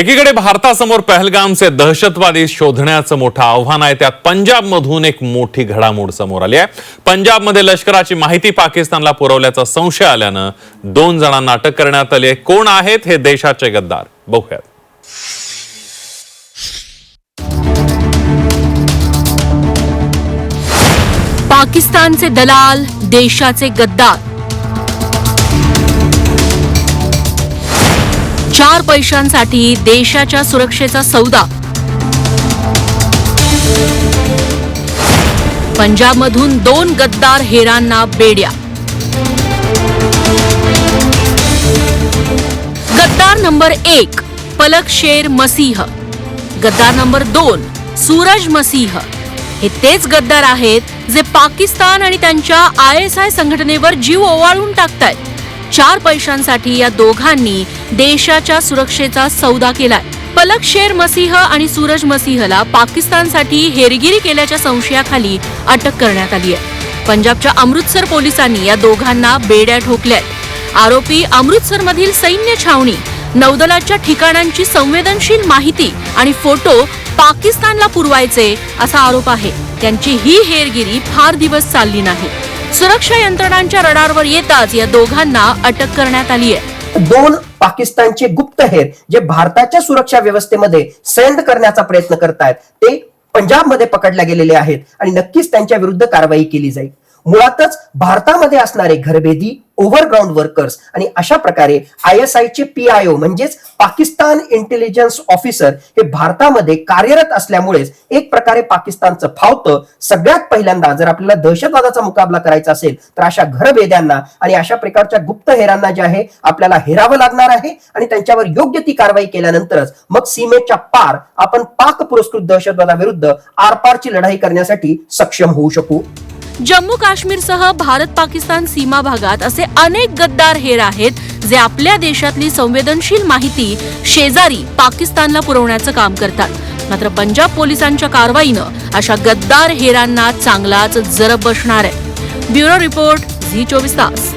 एकीकडे भारतासमोर पहलगामचे दहशतवादी शोधण्याचं मोठं आव्हान आहे त्यात पंजाबमधून एक मोठी घडामोड समोर आली आहे. पंजाबमध्ये लष्कराची माहिती पाकिस्तानला पुरवल्याचा संशय आल्यानं दोन जणांना अटक करण्यात आली आहे. कोण आहेत हे देशाचे गद्दार? बघूयात. पाकिस्तानचे दलाल देशाचे गद्दार. हजार पैशांसाठी देशाच्या सुरक्षेचा सौदा. पंजाबमधून दोन गद्दार हेरांना बेड्या. गद्दार नंबर एक पलक शेर मसीह. गद्दार नंबर दोन सूरज मसीह. हे तेच गद्दार आहेत जे पाकिस्तान आणि त्यांच्या आय एस आय संघटनेवर जीव ओवाळून टाकतायत. चार पैशांसाठी या दोघांनी देशाच्या सुरक्षेचा सौदा केलाय. पलक शेर मसीह आणि सूरज मसीहला पाकिस्तानसाठी हेरगिरी केल्याच्या संशयाखाली अटक करण्यात आली आहे. पंजाबच्या अमृतसर पोलिसांनी या दोघांना बेड्या ठोकल्यात. आरोपी अमृतसर मधील सैन्य छावणी नौदलाच्या ठिकाणांची संवेदनशील माहिती आणि फोटो पाकिस्तानला पुरवायचे असा आरोप आहे. त्यांची ही हेरगिरी फार दिवस चालली नाही. सुरक्षा यंत्रणांच्या रडारवर येताच या दोघांना अटक करण्यात आली आहे. दोन पाकिस्तानचे गुप्तहेर जे भारताच्या सुरक्षा व्यवस्थेमध्ये सैन्य करण्याचा प्रयत्न करतायत ते पंजाबमध्ये पकडल्या गेलेले आहेत आणि नक्कीच त्यांच्या विरुद्ध कारवाई केली जाईल. मुळातच भारतामध्ये असणारे घरभेदी ओव्हरग्राऊंड वर्कर्स आणि अशा प्रकारे आय एस आयचे पी आय ओ म्हणजेच पाकिस्तान इंटेलिजन्स ऑफिसर हे भारतामध्ये कार्यरत असल्यामुळेच एक प्रकारे पाकिस्तानचं फावतं सगळ्यात पहिल्यांदा जर आपल्याला दहशतवादाचा मुकाबला करायचा असेल तर अशा घरभेद्यांना आणि अशा प्रकारच्या गुप्त हेरांना जे आहे आपल्याला हेरावं लागणार आहे आणि त्यांच्यावर योग्य ती कारवाई केल्यानंतरच मग सीमेच्या पार आपण पाक पुरस्कृत दहशतवादाविरुद्ध आरपारची लढाई करण्यासाठी सक्षम होऊ शकू. जम्मू काश्मीरसह भारत पाकिस्तान सीमा भागात असे अनेक गद्दार हेर आहेत जे आपल्या देशातली संवेदनशील माहिती शेजारी पाकिस्तानला पुरवण्याचं काम करतात. मात्र पंजाब पोलिसांच्या कारवाईनं अशा गद्दार हेरांना चांगलाच जरब बसणार आहे. ब्युरो रिपोर्ट झी चोवीस तास.